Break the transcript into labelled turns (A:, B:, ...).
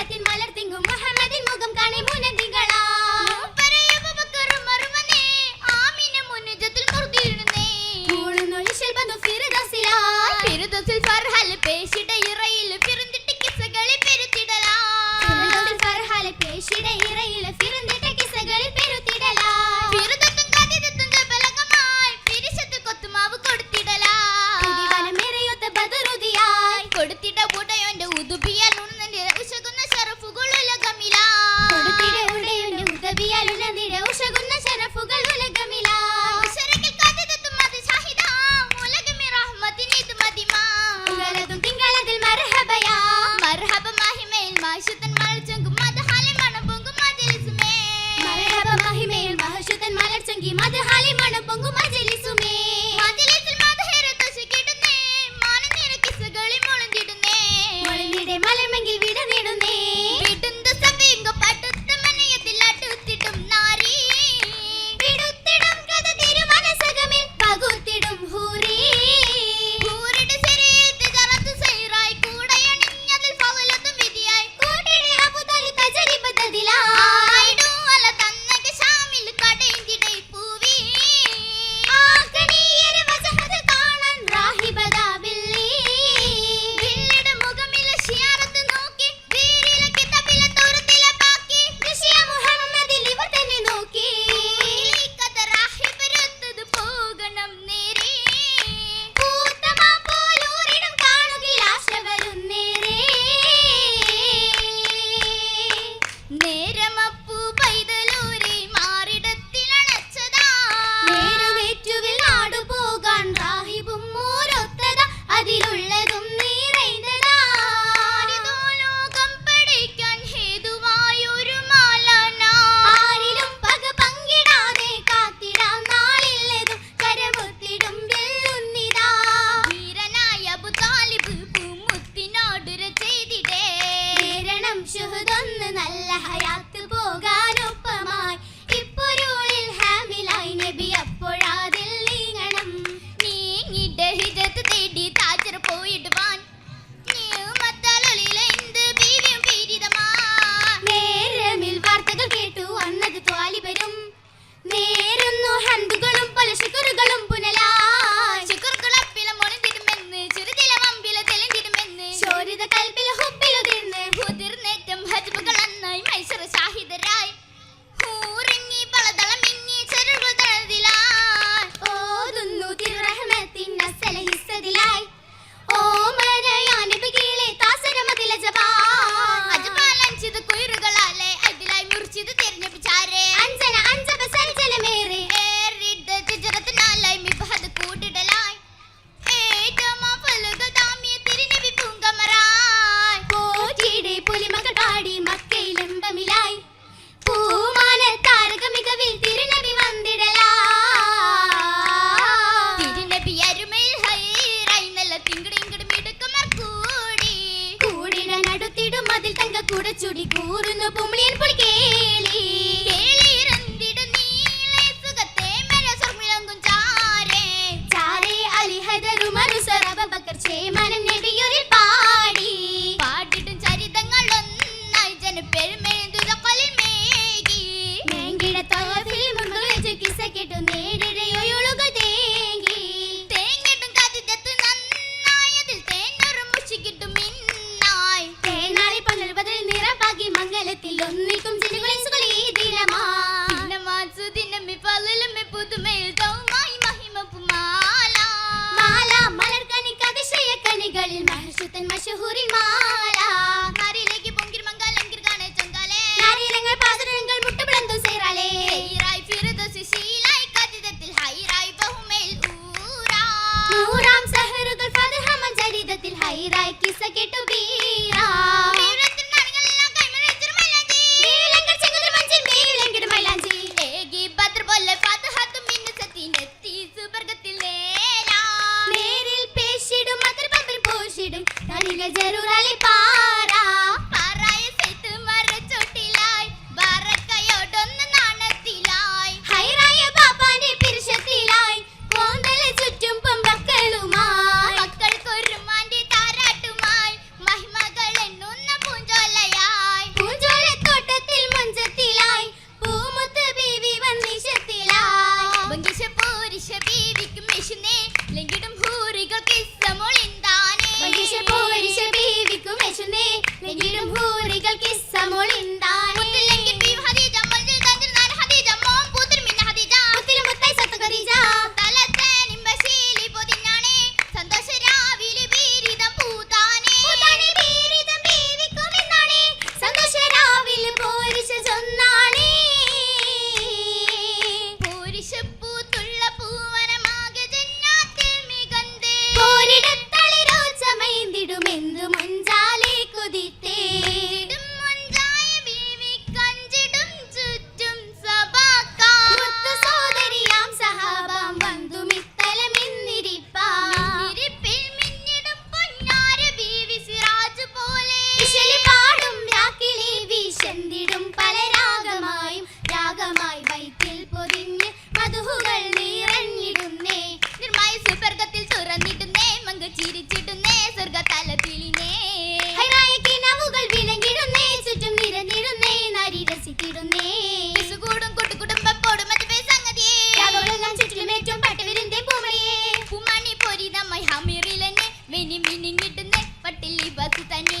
A: மரத்தின் மலர் திங்கும் முகமதின் முகம் கனை முனதிகளா
B: പേശിട ഇറയിൽ പിറന്നിട്ട് കിസകളെ പെരുത്തിടലാ.
A: ഫർഹാലെ പേശിട ഇറയിൽ My. Mother. അന്ന് നല്ല ഹയാത്ത് പോകാൻ కిసకెటు బీరా.
B: മെനി മിനിങ്ങിടുന്നേ പട്ടില്ലി ബസ് തന്നെ.